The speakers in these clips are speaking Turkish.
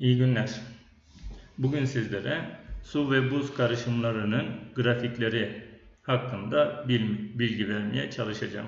İyi günler. Bugün sizlere su ve buz karışımlarının grafikleri hakkında bil- bilgi vermeye çalışacağım.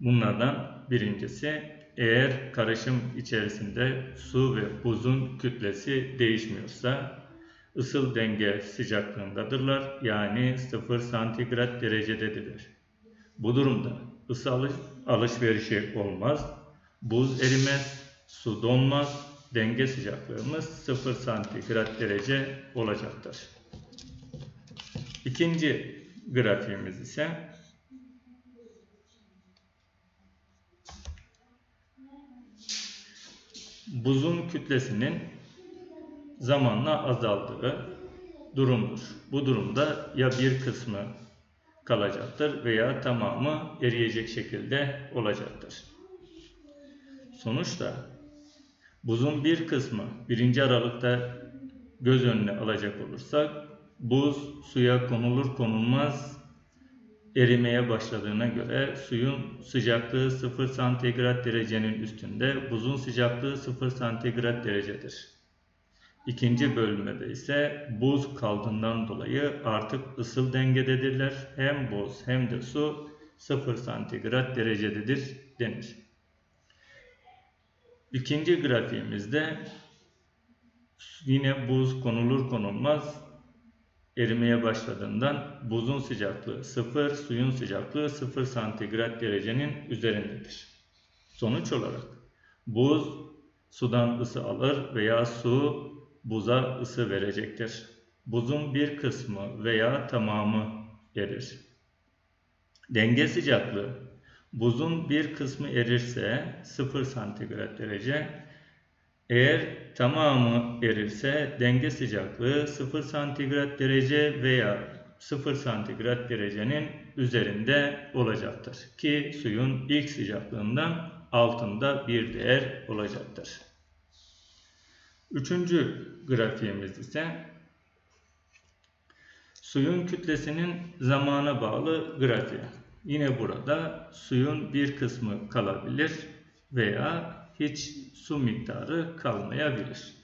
Bunlardan birincisi eğer karışım içerisinde su ve buzun kütlesi değişmiyorsa ısıl denge sıcaklığındadırlar yani 0 santigrat derecededirler. Bu durumda ısı alış- alışverişi olmaz, buz erimez, su donmaz, denge sıcaklığımız 0 santigrat derece olacaktır. İkinci grafiğimiz ise buzun kütlesinin zamanla azaldığı durumdur. Bu durumda ya bir kısmı kalacaktır veya tamamı eriyecek şekilde olacaktır. Sonuçta buzun bir kısmı birinci aralıkta göz önüne alacak olursak buz suya konulur konulmaz erimeye başladığına göre suyun sıcaklığı 0 santigrat derecenin üstünde, buzun sıcaklığı 0 santigrat derecedir. İkinci bölümde ise buz kaldığından dolayı artık ısıl dengededirler. Hem buz hem de su 0 santigrat derecededir denir. İkinci grafiğimizde yine buz konulur konulmaz erimeye başladığından buzun sıcaklığı 0, suyun sıcaklığı 0 santigrat derecenin üzerindedir. Sonuç olarak buz sudan ısı alır veya su buza ısı verecektir. Buzun bir kısmı veya tamamı erir. Denge sıcaklığı buzun bir kısmı erirse 0 santigrat derece, eğer tamamı erirse denge sıcaklığı 0 santigrat derece veya 0 santigrat derecenin üzerinde olacaktır. Ki suyun ilk sıcaklığından altında bir değer olacaktır. Üçüncü grafiğimiz ise suyun kütlesinin zamana bağlı grafiği. Yine burada suyun bir kısmı kalabilir veya hiç su miktarı kalmayabilir.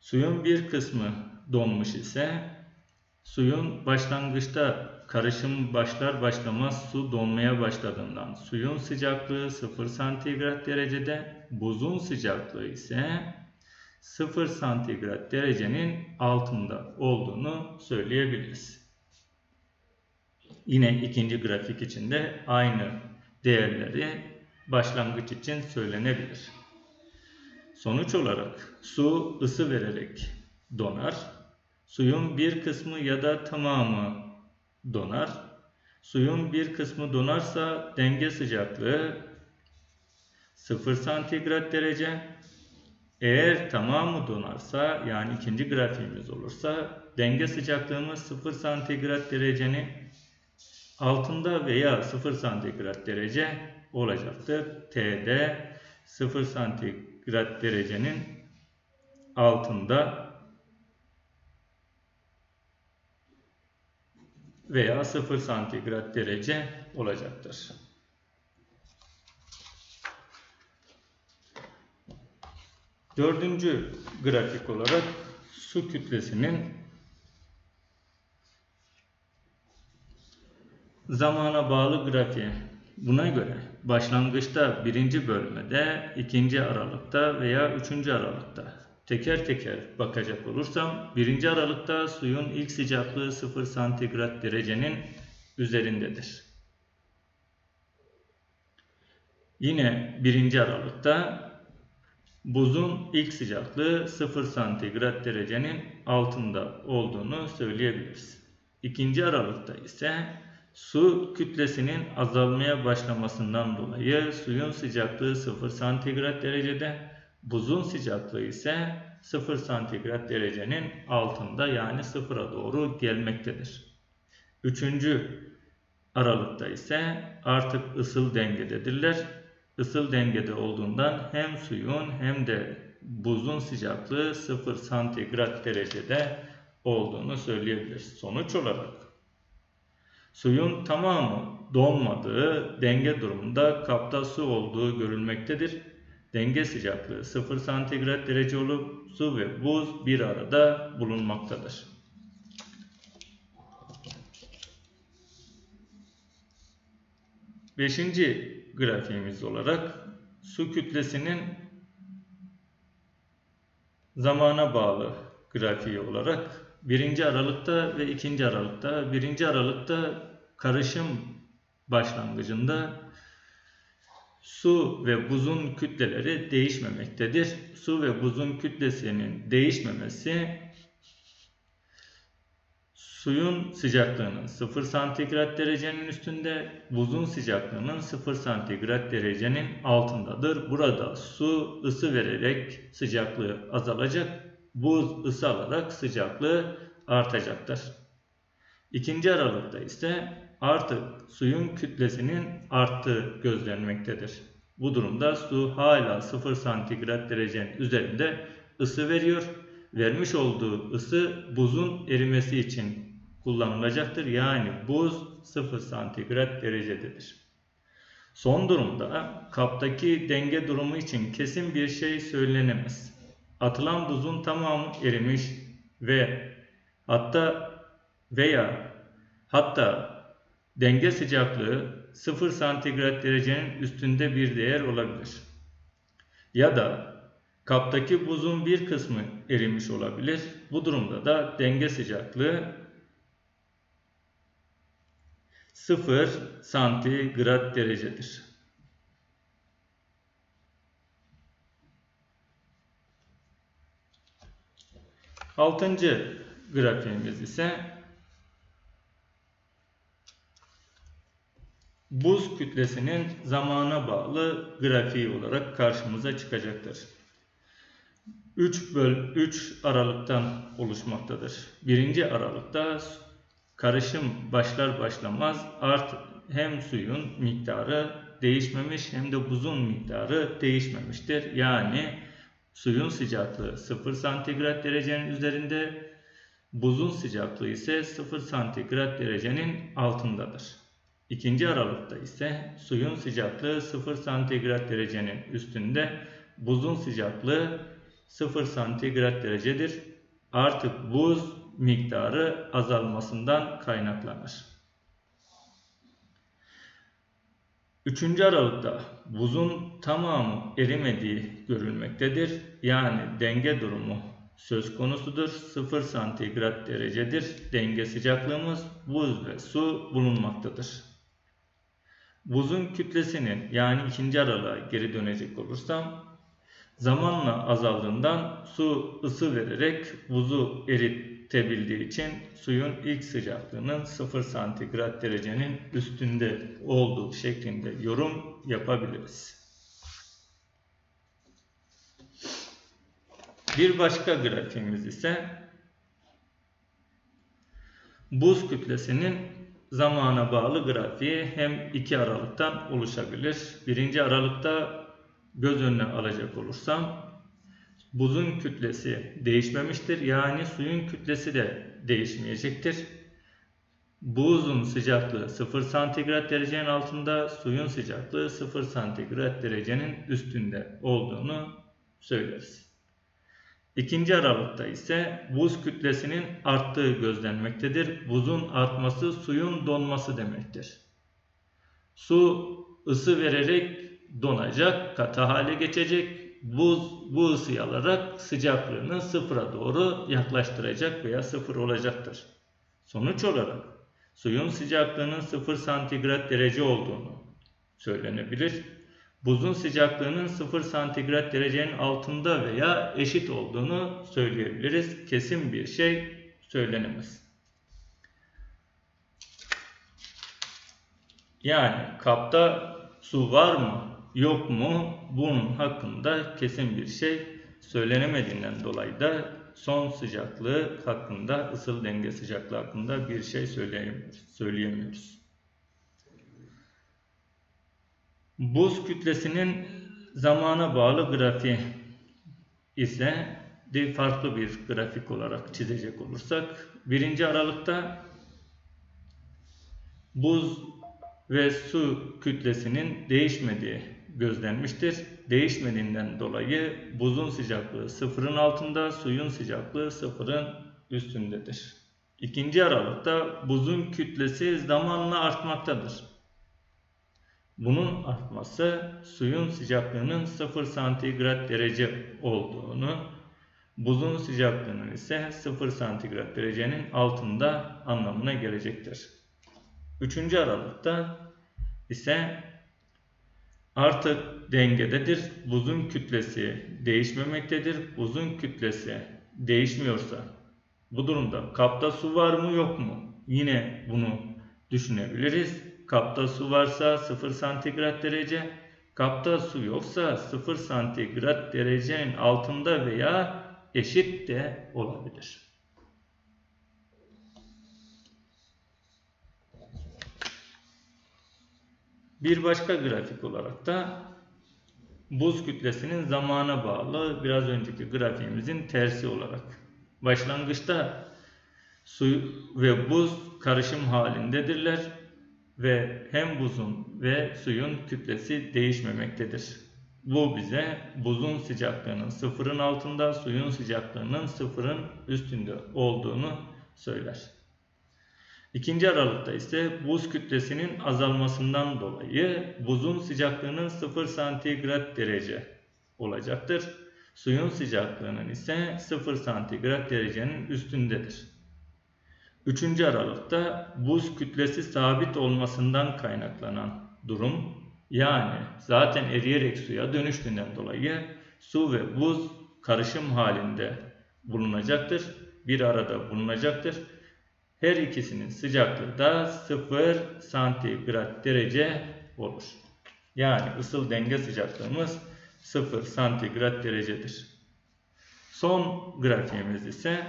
Suyun bir kısmı donmuş ise suyun başlangıçta karışım başlar başlamaz su donmaya başladığından suyun sıcaklığı 0 santigrat derecede, buzun sıcaklığı ise 0 santigrat derecenin altında olduğunu söyleyebiliriz. Yine ikinci grafik içinde aynı değerleri başlangıç için söylenebilir. Sonuç olarak su ısı vererek donar. Suyun bir kısmı ya da tamamı donar. Suyun bir kısmı donarsa denge sıcaklığı 0 santigrat derece. Eğer tamamı donarsa yani ikinci grafiğimiz olursa denge sıcaklığımız 0 santigrat derecenin altında veya 0 santigrat derece olacaktır. T'de 0 santigrat derecenin altında veya 0 santigrat derece olacaktır. Dördüncü grafik olarak su kütlesinin zamana bağlı grafiği. Buna göre başlangıçta birinci bölmede, ikinci aralıkta veya üçüncü aralıkta teker teker bakacak olursam birinci aralıkta suyun ilk sıcaklığı 0 santigrat derecenin üzerindedir. Yine birinci aralıkta buzun ilk sıcaklığı 0 santigrat derecenin altında olduğunu söyleyebiliriz. İkinci aralıkta ise Su kütlesinin azalmaya başlamasından dolayı suyun sıcaklığı 0 santigrat derecede, buzun sıcaklığı ise 0 santigrat derecenin altında yani sıfıra doğru gelmektedir. Üçüncü aralıkta ise artık ısıl dengededirler. Isıl dengede olduğundan hem suyun hem de buzun sıcaklığı 0 santigrat derecede olduğunu söyleyebiliriz. Sonuç olarak Suyun tamamı donmadığı denge durumunda kapta su olduğu görülmektedir. denge sıcaklığı 0 santigrat derece olup su ve buz bir arada bulunmaktadır. Beşinci grafiğimiz olarak su kütlesinin zamana bağlı grafiği olarak birinci aralıkta ve ikinci aralıkta birinci aralıkta karışım başlangıcında su ve buzun kütleleri değişmemektedir. Su ve buzun kütlesinin değişmemesi suyun sıcaklığının 0 santigrat derecenin üstünde, buzun sıcaklığının 0 santigrat derecenin altındadır. Burada su ısı vererek sıcaklığı azalacak, buz ısı sıcaklığı artacaktır. İkinci aralıkta ise artık suyun kütlesinin arttığı gözlenmektedir. Bu durumda su hala 0 santigrat derecenin üzerinde ısı veriyor. Vermiş olduğu ısı buzun erimesi için kullanılacaktır. Yani buz 0 santigrat derecededir. Son durumda kaptaki denge durumu için kesin bir şey söylenemez. Atılan buzun tamamı erimiş ve hatta veya hatta denge sıcaklığı 0 santigrat derecenin üstünde bir değer olabilir. Ya da kaptaki buzun bir kısmı erimiş olabilir. Bu durumda da denge sıcaklığı 0 santigrat derecedir. Altıncı grafiğimiz ise buz kütlesinin zamana bağlı grafiği olarak karşımıza çıkacaktır. 3 böl 3 aralıktan oluşmaktadır. Birinci aralıkta karışım başlar başlamaz art hem suyun miktarı değişmemiş hem de buzun miktarı değişmemiştir. Yani suyun sıcaklığı 0 santigrat derecenin üzerinde, buzun sıcaklığı ise 0 santigrat derecenin altındadır. İkinci aralıkta ise suyun sıcaklığı 0 santigrat derecenin üstünde, buzun sıcaklığı 0 santigrat derecedir. Artık buz miktarı azalmasından kaynaklanır. Üçüncü aralıkta buzun tamamı erimediği görülmektedir. Yani denge durumu söz konusudur. 0 santigrat derecedir. Denge sıcaklığımız buz ve su bulunmaktadır. Buzun kütlesinin yani ikinci aralığa geri dönecek olursam zamanla azaldığından su ısı vererek buzu eritebildiği için suyun ilk sıcaklığının 0 santigrat derecenin üstünde olduğu şeklinde yorum yapabiliriz. Bir başka grafiğimiz ise buz kütlesinin zamana bağlı grafiği hem iki aralıktan oluşabilir. Birinci aralıkta göz önüne alacak olursam buzun kütlesi değişmemiştir. Yani suyun kütlesi de değişmeyecektir. Buzun sıcaklığı 0 santigrat derecenin altında, suyun sıcaklığı 0 santigrat derecenin üstünde olduğunu söyleriz. İkinci aralıkta ise buz kütlesinin arttığı gözlenmektedir. Buzun artması suyun donması demektir. Su ısı vererek donacak, katı hale geçecek. Buz bu ısıyı alarak sıcaklığını sıfıra doğru yaklaştıracak veya sıfır olacaktır. Sonuç olarak suyun sıcaklığının 0 santigrat derece olduğunu söylenebilir. Buzun sıcaklığının 0 santigrat derecenin altında veya eşit olduğunu söyleyebiliriz. Kesin bir şey söylenemez. Yani kapta su var mı yok mu bunun hakkında kesin bir şey söylenemediğinden dolayı da son sıcaklığı hakkında, ısıl denge sıcaklığı hakkında bir şey söyleyemiyoruz. Buz kütlesinin zamana bağlı grafiği ise de farklı bir grafik olarak çizecek olursak birinci aralıkta buz ve su kütlesinin değişmediği gözlenmiştir. Değişmediğinden dolayı buzun sıcaklığı sıfırın altında, suyun sıcaklığı sıfırın üstündedir. İkinci aralıkta buzun kütlesi zamanla artmaktadır. Bunun artması suyun sıcaklığının 0 santigrat derece olduğunu, buzun sıcaklığının ise 0 santigrat derecenin altında anlamına gelecektir. Üçüncü aralıkta ise artık dengededir. Buzun kütlesi değişmemektedir. Buzun kütlesi değişmiyorsa bu durumda kapta su var mı yok mu? Yine bunu düşünebiliriz. Kapta su varsa 0 santigrat derece, kapta su yoksa 0 santigrat derecenin altında veya eşit de olabilir. Bir başka grafik olarak da buz kütlesinin zamana bağlı biraz önceki grafiğimizin tersi olarak. Başlangıçta su ve buz karışım halindedirler ve hem buzun ve suyun kütlesi değişmemektedir. Bu bize buzun sıcaklığının sıfırın altında, suyun sıcaklığının sıfırın üstünde olduğunu söyler. İkinci aralıkta ise buz kütlesinin azalmasından dolayı buzun sıcaklığının 0 santigrat derece olacaktır. Suyun sıcaklığının ise 0 santigrat derecenin üstündedir. Üçüncü aralıkta buz kütlesi sabit olmasından kaynaklanan durum yani zaten eriyerek suya dönüştüğünden dolayı su ve buz karışım halinde bulunacaktır. Bir arada bulunacaktır. Her ikisinin sıcaklığı da 0 santigrat derece olur. Yani ısıl denge sıcaklığımız 0 santigrat derecedir. Son grafiğimiz ise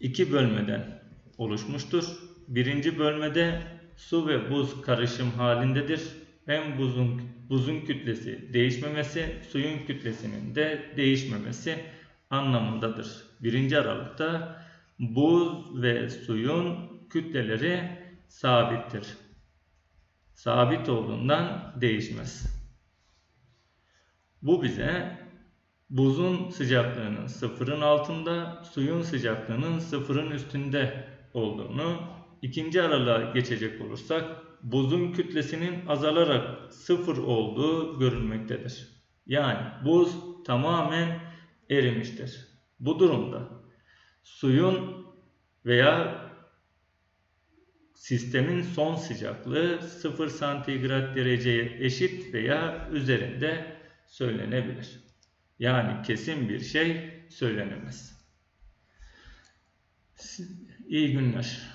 iki bölmeden oluşmuştur. Birinci bölmede su ve buz karışım halindedir. Hem buzun, buzun kütlesi değişmemesi, suyun kütlesinin de değişmemesi anlamındadır. Birinci aralıkta buz ve suyun kütleleri sabittir. Sabit olduğundan değişmez. Bu bize buzun sıcaklığının sıfırın altında, suyun sıcaklığının sıfırın üstünde olduğunu, ikinci aralığa geçecek olursak buzun kütlesinin azalarak sıfır olduğu görülmektedir. Yani buz tamamen erimiştir. Bu durumda suyun veya sistemin son sıcaklığı 0 santigrat dereceye eşit veya üzerinde söylenebilir. Yani kesin bir şey söylenemez. İyi günler.